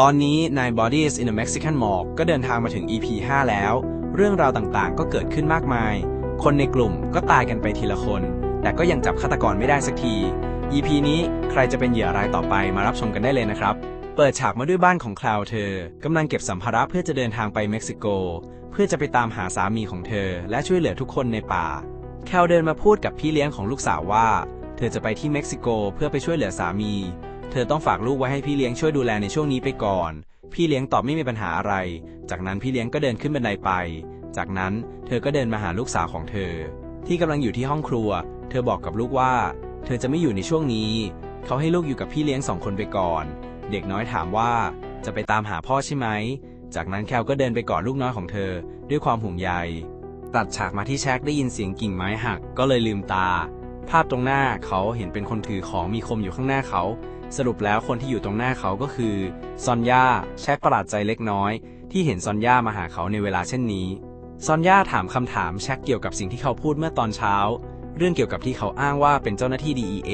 ตอนนี้นาย Bodies in a Mexican Morgue ก็เดินทางมาถึง EP 5 แล้ว เรื่องราวต่างๆ ก็เกิดขึ้นมากมาย คนในกลุ่มก็ตายกันไปทีละคน แต่ก็ยังจับฆาตกรไม่ได้สักที EP นี้ใครจะเป็นเหยื่อรายต่อไปมารับชมกันได้เลยนะครับ เปิดฉากมาด้วยบ้านของคลาวเธอกำลังเก็บสัมภาระเพื่อจะเดินทางไปเม็กซิโก เพื่อจะไปตามหาสามีของเธอ และช่วยเหลือทุกคนในป่าแคลเดินมาพูดกับพี่เลี้ยงของลูกสาวว่า เธอจะไปที่เม็กซิโกเพื่อไปช่วยเหลือสามี เธอต้องฝากลูกไว้ให้พี่เลี้ยงช่วยดูแลในช่วงนี้ไปก่อน พี่เลี้ยงตอบไม่มีปัญหาอะไร จากนั้นพี่เลี้ยงก็เดินขึ้นบันไดไป จากนั้นเธอก็เดินมาหาลูกสาวของเธอ ที่กำลังอยู่ที่ห้องครัว เธอบอกกับลูกว่า เธอจะไม่อยู่ในช่วงนี้ เขาให้ลูกอยู่กับพี่เลี้ยงสองคนไปก่อน เด็กน้อยถามว่าจะไปตามหาพ่อใช่ไหม จากนั้นแคลก็เดินไปกอดลูกน้อยของเธอ ด้วยความห่วงใย ตัดฉากมาที่แช็คได้ยินเสียงกิ่งไม้หัก ก็เลยลืมตา ภาพตรงหน้าเขาเห็นเป็นคนถือของมีคมอยู่ข้างหน้าเขา สรุปแล้วคนที่อยู่ตรงหน้าเขาก็คือ ซอนย่าแช็คประหลาดใจเล็กน้อย ที่เห็นซอนย่ามาหาเขาในเวลาเช่นนี้ ซอนย่าถามคำถามแช็คเกี่ยวกับสิ่งที่เขาพูดเมื่อตอนเช้า เรื่องเกี่ยวกับที่เขาอ้างว่าเป็นเจ้าหน้าที่ DEA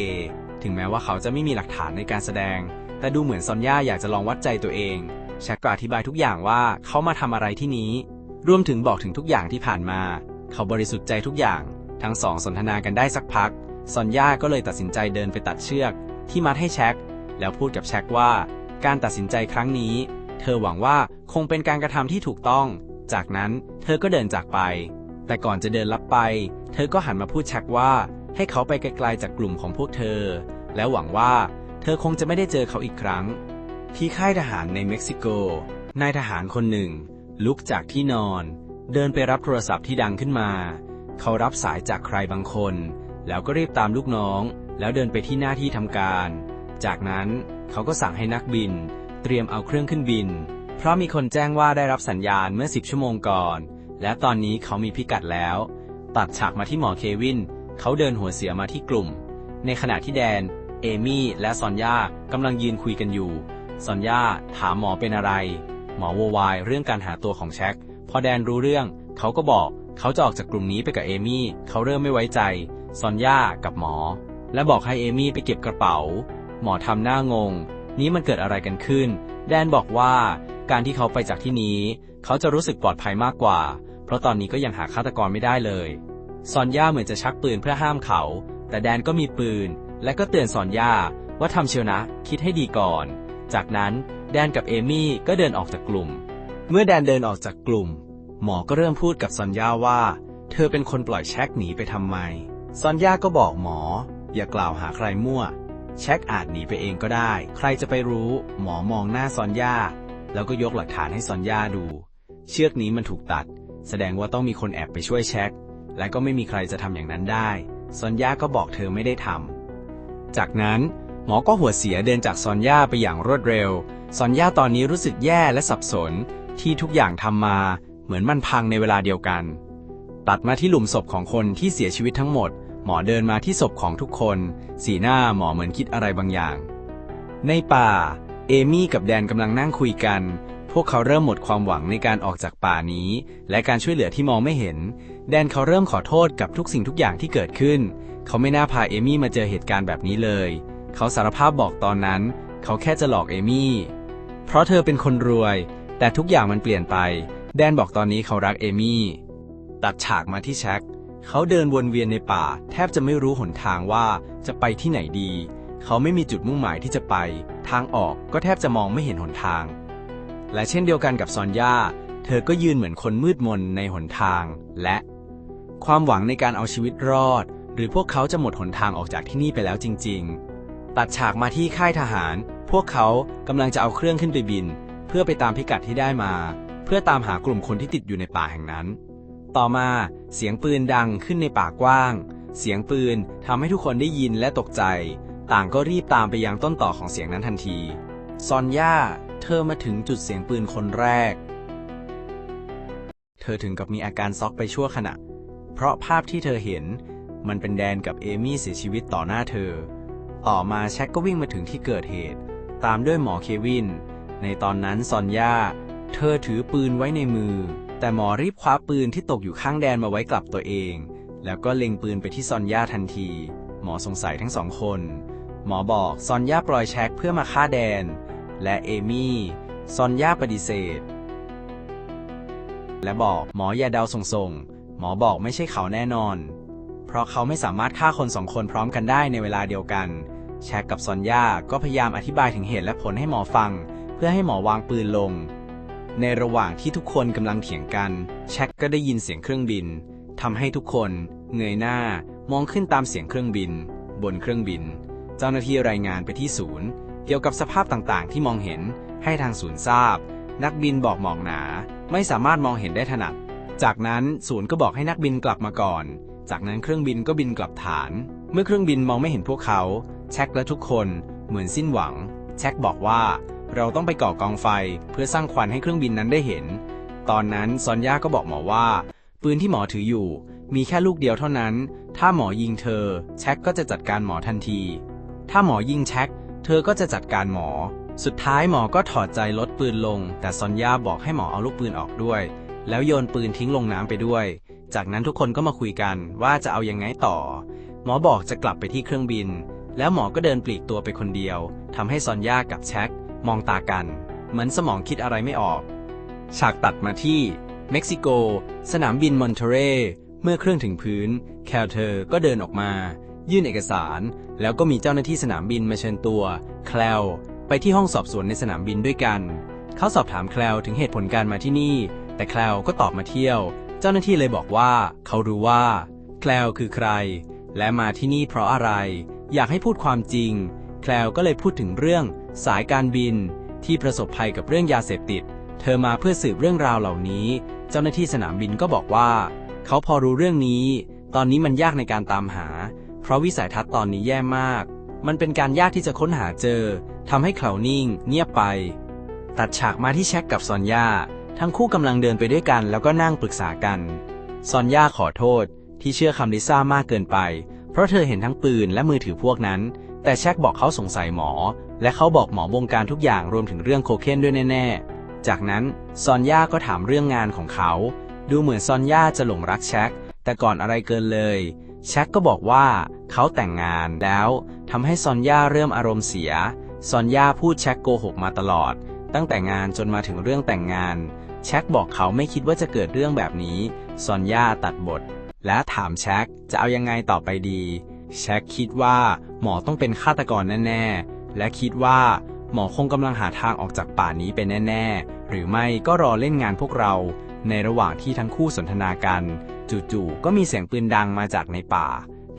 ถึงแม้ว่าเขาจะไม่มีหลักฐานในการแสดง แต่ดูเหมือนซอนย่าอยากจะลองวัดใจตัวเอง แช็คก็อธิบายทุกอย่างว่าเขามาทำอะไรที่นี้ รวมถึงบอกถึงทุกอย่างที่ผ่านมา เขาบริสุทธิ์ใจทุกอย่าง ทั้งสองสนทนากันได้สักพัก ซอนย่าก็เลยตัดสินใจเดินไปตัดเชือก ที่มัดให้แช็ค แล้วพูดกับแช็คว่า การตัดสินใจครั้งนี้ เธอหวังว่าคงเป็นการกระทำที่ถูกต้อง จากนั้นเธอก็เดินจากไป แต่ก่อนจะเดินลับไป เธอก็หันมาพูดแช็คว่า ให้เขาไปไกลๆจากกลุ่มของพวกเธอ แล้วหวังว่า เธอคงจะไม่ได้เจอเขาอีกครั้ง ที่ค่ายทหารในเม็กซิโกนายทหารคนหนึ่ง ลุกจากที่นอน เดินไปรับโทรศัพท์ที่ดังขึ้นมา เขารับสายจากใครบางคน แล้วก็รีบตามลูกน้อง แล้วเดินไปที่หน้าที่ทำการ จากนั้นเขาก็สั่งให้นักบิน เตรียมเอาเครื่องขึ้นบิน เพราะมีคนแจ้งว่าได้รับสัญญาณเมื่อ 10 ชั่วโมงก่อน และตอนนี้เขามีพิกัดแล้ว ตัดฉากมาที่หมอเควิน เขาเดินหัวเสียมาที่กลุ่ม ในขณะที่แดน เอมี่ และซอนย่ากำลังยืนคุยกันอยู่ ซอนย่าถามหมอเป็นอะไร หมอโววายเรื่องการหาตัวของแช็ค พอแดนรู้เรื่อง เขาก็บอกเขาจะออกจากกลุ่มนี้ไปกับเอมี่ เขาเริ่มไม่ไว้ใจ ซอนย่ากับหมอ และบอกให้เอมี่ไปเก็บกระเป๋า หมอทำหน้างง นี้มันเกิดอะไรกันขึ้น แดนบอกว่า การที่เขาไปจากที่นี้ เขาจะรู้สึกปลอดภัยมากกว่า เพราะตอนนี้ก็ยังหาฆาตกรไม่ได้เลย ซอนย่าเหมือนจะชักปืนเพื่อห้ามเขา แต่แดนก็มีปืน และก็เตือนซอนย่าว่าทำเชียวนะ คิดให้ดีก่อน จากนั้นแดนกับเอมี่ก็เดินออกจากกลุ่ม เมื่อแดนเดินออกจากกลุ่ม หมอก็เริ่มพูดกับซอนย่าว่า เธอเป็นคนปล่อยแช็คหนีไปทำไม ซอนย่าก็บอกหมอ อย่ากล่าวหาใครมั่ว แช็คอาจหนีไปเองก็ได้ ใครจะไปรู้ หมอมองหน้าซอนย่า แล้วก็ยกหลักฐานให้ซอนย่าดู เชือกนี้มันถูกตัด แสดงว่าต้องมีคนแอบไปช่วยแช็ค และก็ไม่มีใครจะทำอย่างนั้นได้ ซอนย่าก็บอกเธอไม่ได้ทำ จากนั้นหมอก็หัวเสียเดินจากซอนย่าไปอย่างรวดเร็ว ซอนย่าตอนนี้รู้สึกแย่และสับสนที่ทุกอย่างทำมา เหมือนมันพังในเวลาเดียวกัน ตัดมาที่หลุมศพของคนที่เสียชีวิตทั้งหมด หมอเดินมาที่ศพของทุกคน สีหน้าหมอเหมือนคิดอะไรบางอย่าง ในป่า เอมี่กับแดนกำลังนั่งคุยกัน พวกเขาเริ่มหมดความหวังในการออกจากป่านี้ และการช่วยเหลือที่มองไม่เห็น แดนเขาเริ่มขอโทษกับทุกสิ่งทุกอย่างที่เกิดขึ้น เขาไม่น่าพาเอมี่มาเจอเหตุการณ์แบบนี้เลย เขาสารภาพบอกตอนนั้น เขาแค่จะหลอกเอมี่ เพราะเธอเป็นคนรวย แต่ทุกอย่างมันเปลี่ยนไป แดนบอกตอนนี้เขารักเอมี่ ตัดฉากมาที่แช็ค เขาเดินวนเวียนในป่า แทบจะไม่รู้หนทางว่าจะไปที่ไหนดี เขาไม่มีจุดมุ่งหมายที่จะไป ทางออกก็แทบจะมองไม่เห็นหนทาง และเช่นเดียวกันกับซอนย่า เธอก็ยืนเหมือนคนมืดมนในหนทาง และ ความหวังในการเอาชีวิตรอด หรือพวกเขาจะหมดหนทางออกจากที่นี่ไปแล้วจริง ๆ ตัดฉากมาที่ค่ายทหาร พวกเขากำลังจะเอาเครื่องขึ้นไปบิน เพื่อไปตามพิกัดที่ได้มา เพื่อตามหากลุ่มคนที่ติดอยู่ในป่าแห่งนั้น ต่อมาเสียงปืนดังขึ้นในป่ากว้าง เสียงปืนทำให้ทุกคนได้ยินและตกใจ ต่างก็รีบตามไปยังต้นต่อของเสียงนั้นทันที ซอนย่า เธอมาถึงจุดเสียงปืนคนแรก เธอถึงกับมีอาการซ็อกไปชั่วขณะ เพราะภาพที่เธอเห็น มันเป็นแดนกับเอมี่เสียชีวิตต่อหน้าเธอ ต่อมาแช็กก็วิ่งมาถึงที่เกิดเหตุ ตามด้วยหมอเควิน ในตอนนั้นซอนย่า เธอถือปืนไว้ในมือ แต่หมอรีบคว้าปืนที่ตกอยู่ข้างแดนมาไว้กลับตัวเอง แล้วก็เล็งปืนไปที่ซอนย่าทันที หมอสงสัยทั้งสองคน หมอบอกซอนย่าปล่อยแช็กเพื่อมาฆ่าแดน และเอมี่ซอนย่าปฏิเสธ และบอกหมออย่าเดาส่งๆหมอบอกไม่ใช่เขาแน่นอน เพราะเขาไม่สามารถฆ่าคนสองคนพร้อมกันได้ในเวลาเดียวกัน แชกกับซอนย่าก็พยายามอธิบายถึงเหตุและผลให้หมอฟัง เพื่อให้หมอวางปืนลง ในระหว่างที่ทุกคนกำลังเถียงกัน แชกก็ได้ยินเสียงเครื่องบินทำให้ทุกคนเงยหน้ามองขึ้นตามเสียงเครื่องบิน บนเครื่องบิน เจ้าหน้าที่รายงานไปที่ศูนย์ เกี่ยวกับสภาพต่างๆ ที่มองเห็นให้ทางศูนย์ทราบ นักบินบอกหมอกหนา ไม่สามารถมองเห็นได้ถนัด จากนั้นศูนย์ก็บอกให้นักบินกลับมาก่อน จากนั้นเครื่องบินก็บินกลับฐาน เมื่อเครื่องบินมองไม่เห็นพวกเขา แช็คและทุกคนเหมือนสิ้นหวัง แช็คบอกว่า เราต้องไปก่อกองไฟเพื่อสร้างควันให้เครื่องบินนั้นได้เห็น ตอนนั้นซอนย่าก็บอกหมอว่า ปืนที่หมอถืออยู่ มีแค่ลูกเดียวเท่านั้น ถ้าหมอยิงเธอ แช็คก็จะจัดการหมอทันที ถ้าหมอยิงแช็คเธอก็จะจัดการหมอ สุดท้ายหมอก็ถอดใจลดปืนลง แต่ซอนย่าบอกให้หมอเอาลูกปืนออกด้วย แล้วโยนปืนทิ้งลงน้ำไปด้วย จากนั้นทุกคนก็มาคุยกันว่าจะเอายังไงต่อ หมอบอกจะกลับไปที่เครื่องบิน แล้วหมอก็เดินปลีกตัวไปคนเดียวทำให้ซอนย่ากับแช็ค มองตากัน เหมือนสมองคิดอะไรไม่ออก ฉากตัดมาที่ เม็กซิโก สนามบินมอนเทเร เมื่อเครื่องถึงพื้น แคลเธอก็เดินออกมา ยื่นเอกสาร แล้วก็มีเจ้าหน้าที่สนามบินมาเชิญตัว แคลไปที่ห้องสอบสวนในสนามบินด้วยกัน เขาสอบถามแคลถึงเหตุผลการมาที่นี่ แต่แคลก็ตอบมาเที่ยว เจ้าหน้าที่เลยบอกว่าเขารู้ว่า แคลคือใคร และมาที่นี่เพราะอะไร อยากให้พูดความจริง แคลก็เลยพูดถึงเรื่อง สายการบิน ที่ประสบภัยกับเรื่องยาเสพติด เธอมาเพื่อสืบเรื่องราวเหล่านี้ เจ้าหน้าที่สนามบินก็บอกว่า เขาพอรู้เรื่องนี้ ตอนนี้มันยากในการตามหา เพราะวิสัยทัศน์ตอนนี้แย่มาก มันเป็นการยากที่จะค้นหาเจอทำให้เขานิ่ง เงียบไป ตัดฉากมาที่แช็กกับซอนย่าทั้งคู่กำลังเดินไปด้วยกันแล้วก็นั่งปรึกษากัน ซอนย่าขอโทษ ที่เชื่อคำลิซ่ามากเกินไป เพราะเธอเห็นทั้งปืนและมือถือพวกนั้น แต่แช็กบอกเขาสงสัยหมอ และเขาบอกหมอบงการทุกอย่างรวมถึงเรื่องโคเคนด้วยแน่ ๆ จากนั้นซอนย่าก็ถามเรื่องงานของเขา ดูเหมือนซอนย่าจะหลงรักแช็กแต่ก่อนอะไรเกินเลย แช็กก็บอกว่าเขาแต่งงานแล้วทำให้ซอนย่าเริ่มอารมณ์เสีย ซอนย่าพูดแช็กโกหกมาตลอด ตั้งแต่งานจนมาถึงเรื่องแต่งงาน แช็กบอกเขาไม่คิดว่าจะเกิดเรื่องแบบนี้ ซอนย่าตัดบท และถามแช็กจะเอายังไงต่อไปดี แช็กคิดว่าหมอต้องเป็นฆาตกรแน่ๆ และคิดว่าหมอคงกำลังหาทางออกจากป่านี้เป็นแน่ ๆ หรือไม่ก็รอเล่นงานพวกเรา ในระหว่างที่ทั้งคู่สนทนากัน จู่ๆ ก็มีเสียงปืนดังมาจากในป่า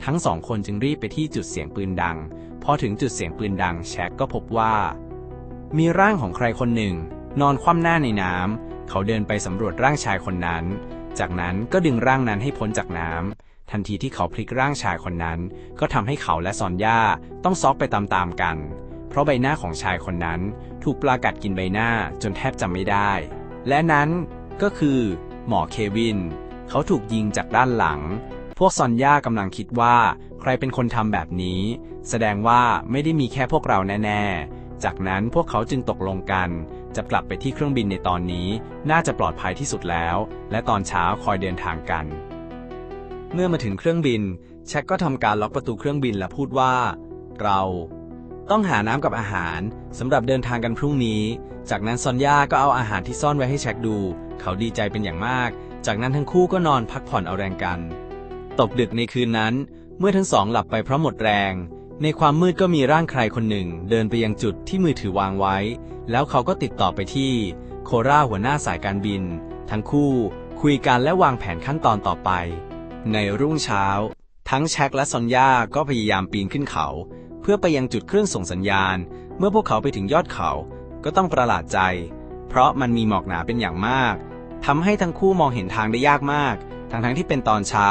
ทั้งสองคนจึงรีบไปที่จุดเสียงปืนดัง พอถึงจุดเสียงปืนดังแชกก็พบว่า มีร่างของใครคนหนึ่ง นอนคว่ำหน้าในน้ำเขาเดินไปสำรวจร่างชายคนนั้น จากนั้นก็ดึงร่างนั้นให้พ้นจากน้ำ ทันทีที่เขาพลิกร่างชายคนนั้น ก็ทำให้เขาและซอนย่าต้องซอกไปตามๆกัน เพราะใบหน้าของชายคนนั้นถูกปลากัดกินใบหน้าจนแทบจำไม่ได้ และนั้นก็คือ หมอเควิน เขาถูกยิงจากด้านหลัง พวกซอนย่ากำลังคิดว่าใครเป็นคนทำแบบนี้ แสดงว่าไม่ได้มีแค่พวกเราแน่ๆ จากนั้นพวกเขาจึงตกลงกันจะกลับไปที่เครื่องบินในตอนนี้ น่าจะปลอดภัยที่สุดแล้ว และตอนเช้าคอยเดินทางกัน เมื่อมาถึงเครื่องบิน แช็กก็ทำการล็อกประตูเครื่องบินและพูดว่า เรา ต้องหาน้ำกับอาหารสำหรับเดินทางกันพรุ่งนี้ จากนั้นซอนย่าก็เอาอาหารที่ซ่อนไว้ให้แช็กดู เขาดีใจเป็นอย่างมาก จากนั้นทั้งคู่ก็นอนพักผ่อนเอาแรงกัน ตกดึกในคืนนั้น เมื่อทั้งสองหลับไปเพราะหมดแรง ในความมืดก็มีร่างใครคนหนึ่ง เดินไปยังจุดที่มือถือวางไว้ แล้วเขาก็ติดต่อไปที่ โคราหัวหน้าสายการบิน ทั้งคู่ คุยกันและวางแผนขั้นตอนต่อไป ในรุ่งเช้า ทั้งแช็กและซอนยาก็พยายามปีนขึ้นเขา เพื่อไปยังจุดเครื่องส่งสัญญาณ เมื่อพวกเขาไปถึงยอดเขา ก็ต้องประหลาดใจ เพราะมันมีหมอกหนาเป็นอย่างมากทำให้ทั้งคู่มองเห็นทางได้ยากมาก ทั้งๆที่เป็นตอนเช้า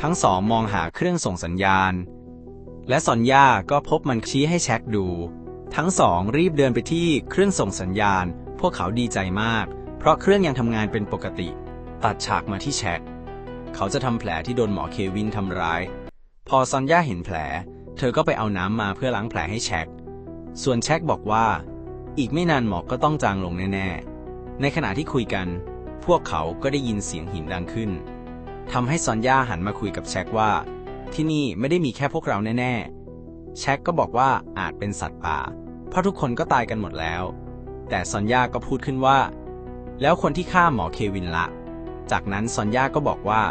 ทั้งสองมองหาเครื่องส่งสัญญาณ และซอนยาก็พบมันชี้ให้แช็กดู ทั้งสองรีบเดินไปที่เครื่องส่งสัญญาณ พวกเขาดีใจมาก เพราะเครื่องยังทำงานเป็นปกติ ตัดฉากมาที่แช็ก เขาจะทำแผลที่โดนหมอเควินทำร้าย พอซอนย่าเห็นแผล เธอก็ไปเอาน้ำมาเพื่อล้างแผลให้แช็กส่วนแช็กบอกว่า อีกไม่นานหมอกก็ต้องจางลงแน่ๆ ในขณะที่คุยกัน พวกเขาก็ได้ยินเสียงหินดังขึ้นทำให้ซอนย่าหันมาคุยกับแช็กว่า ที่นี่ไม่ได้มีแค่พวกเราแน่ๆ แช็กก็บอกว่าอาจเป็นสัตว์ป่า เพราะทุกคนก็ตายกันหมดแล้ว แต่ซอนยาก็พูดขึ้นว่า แล้วคนที่ฆ่าหมอเควินละ จากนั้นซอนย่าก็บอกว่า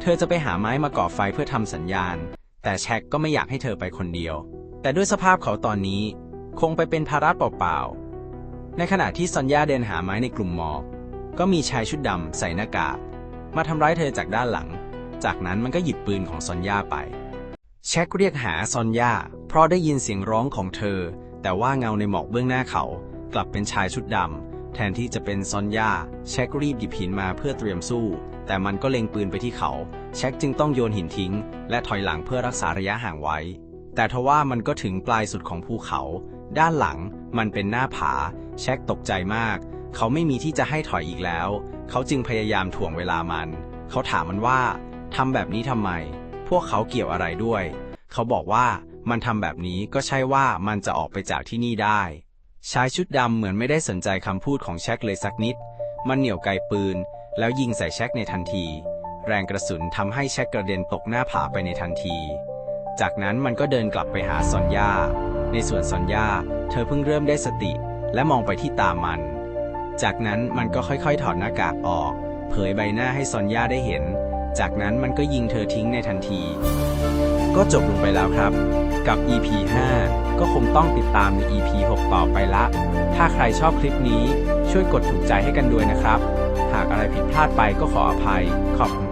เธอจะไปหาไม้มาก่อไฟเพื่อทำสัญญาณ แต่แช็กก็ไม่อยากให้เธอไปคนเดียว แต่ด้วยสภาพเขาตอนนี้ คงไปเป็นภาระเปล่าๆ ในขณะที่ซอนย่าเดินหาไม้ในกลุ่มหมอกก็มีชายชุดดำใส่หน้ากากมาทำร้ายเธอจากด้านหลัง จากนั้นมันก็หยิบปืนของซอนย่าไป แช็กเรียกหาซอนย่าเพราะได้ยินเสียงร้องของเธอ แต่ว่าเงาในหมอกเบื้องหน้าเขากลับเป็นชายชุดดำ แทนที่จะเป็นซอนยาแช็กรีบหยิบหินมาเพื่อเตรียมสู้ แต่มันก็เล็งปืนไปที่เขา แช็กจึงต้องโยนหินทิ้ง และถอยหลังเพื่อรักษาระยะห่างไว้ แต่ทว่ามันก็ถึงปลายสุดของภูเขา ด้านหลังมันเป็นหน้าผา แช็กตกใจมาก เขาไม่มีที่จะให้ถอยอีกแล้ว เขาจึงพยายามถ่วงเวลามัน เขาถามมันว่าทำแบบนี้ทำไม พวกเขาเกี่ยวอะไรด้วย เขาบอกว่ามันทำแบบนี้ก็ใช่ว่ามันจะออกไปจากที่นี่ได้ ชายชุดดำเหมือนไม่ได้สนใจคำพูดของแช็กเลยสักนิด มันเหนี่ยวไกปืน แล้วยิงใส่แช็กในทันที แรงกระสุนทำให้แช็กกระเด็นตกหน้าผาไปในทันที จากนั้นมันก็เดินกลับไปหาซอนยาในส่วนซอนยาเธอเพิ่งเริ่มได้สติ และมองไปที่ตามัน จากนั้นมันก็ค่อยๆ ถอดหน้ากากออก เผยใบหน้าให้ซอนยาได้เห็น จากนั้นมันก็ยิงเธอทิ้งในทันที ก็จบลงไปแล้วครับ กับ EP 5 ก็คงต้องติดตามใน EP 6 ต่อไปละ ถ้าใครชอบคลิปนี้ช่วยกดถูกใจให้กันด้วยนะครับ หากอะไรผิดพลาดไปก็ขออภัย ขอบคุณ